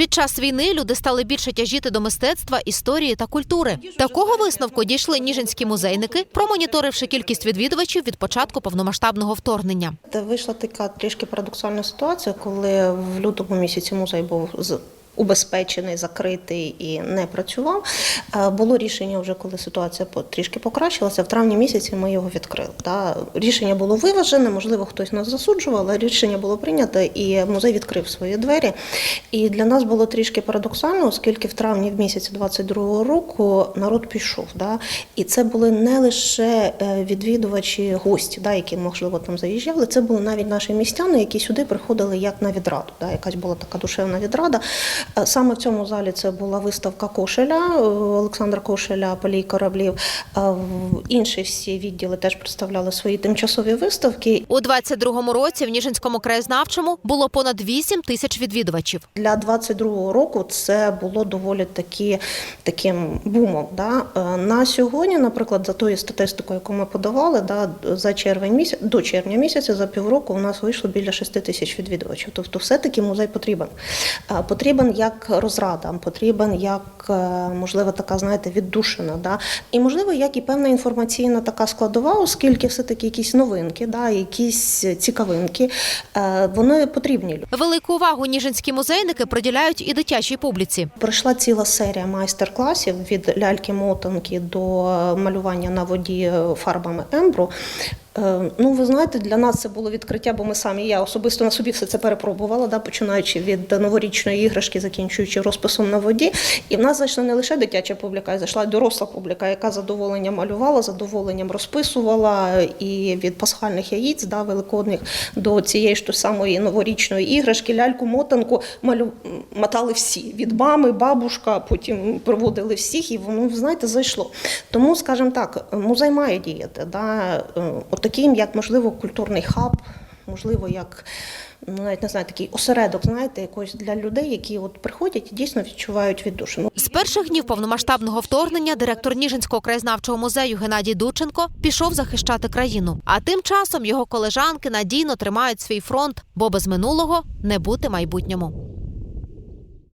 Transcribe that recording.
Під час війни люди стали більше тяжіти до мистецтва, історії та культури. Такого висновку дійшли ніжинські музейники, промоніторивши кількість відвідувачів від початку повномасштабного вторгнення. Вийшла така трішки парадоксальна ситуація, коли в лютому місяці музей був. Убезпечений, закритий і не працював. Е, Було рішення вже, коли ситуація трішки покращилася. В травні місяці ми його відкрили. Рішення було виважене, можливо, хтось нас засуджував, але рішення було прийнято, і музей відкрив свої двері. І для нас було трішки парадоксально, оскільки в травні в місяці 22-го року народ пішов. Да. І це були не лише е, відвідувачі, гості, да, які можливо там заїжджали. Це були навіть наші містяни, які сюди приходили як на відраду. Да, якась була така душевна відрада. Е, Саме в цьому залі це була виставка Кошеля, е, Олександра Кошеля, Полій кораблів. Е, Інші всі відділи теж представляли свої тимчасові виставки. У 22-му році в Ніжинському краєзнавчому було понад 8 тисяч відвідувачів. Для 22-го року це було доволі таки таким бумом. Да? На сьогодні, наприклад, за тою статистикою, яку ми подавали, да, за червень місяць до червня місяця, за півроку, у нас вийшло біля 6 тисяч відвідувачів. Тобто, все-таки музей потрібен. Потрібен як розрада, потрібен як е, можливо така, знаєте, віддушина. Да? І можливо, як і певна інформаційна така складова, оскільки все-таки якісь новинки, да, якісь цікавинки, е, вони потрібні. Велику увагу ніжинські музейники приділяють і дитячій публіці. Пройшла ціла серія майстер-класів від ляльки-мотанки до малювання на воді фарбами ембру. Е, Ну, ви знаєте, для нас це було відкриття, бо ми самі, я особисто на собі все це перепробувала, да, починаючи від новорічної іграшки, закінчуючи розписом на воді. І в нас зайшла не лише дитяча публіка, а й зайшла доросла публіка, яка задоволенням малювала, задоволенням розписувала. І від пасхальних яїць, да, великодних, до цієї ж тої самої новорічної іграшки, ляльку-мотанку малю... мотали всі. Від мами, бабушка, потім проводили всіх, і воно, знаєте, зайшло. Тому, скажімо так, музей має діяти. Да? Отаким, як, можливо, культурний хаб, можливо, як. Ну, навіть не знаю, такий осередок, знаєте, якось для людей, які от приходять і дійсно відчувають віддушину. З перших днів повномасштабного вторгнення директор Ніжинського краєзнавчого музею Геннадій Дученко пішов захищати країну. А тим часом його колежанки надійно тримають свій фронт, бо без минулого не бути майбутньому.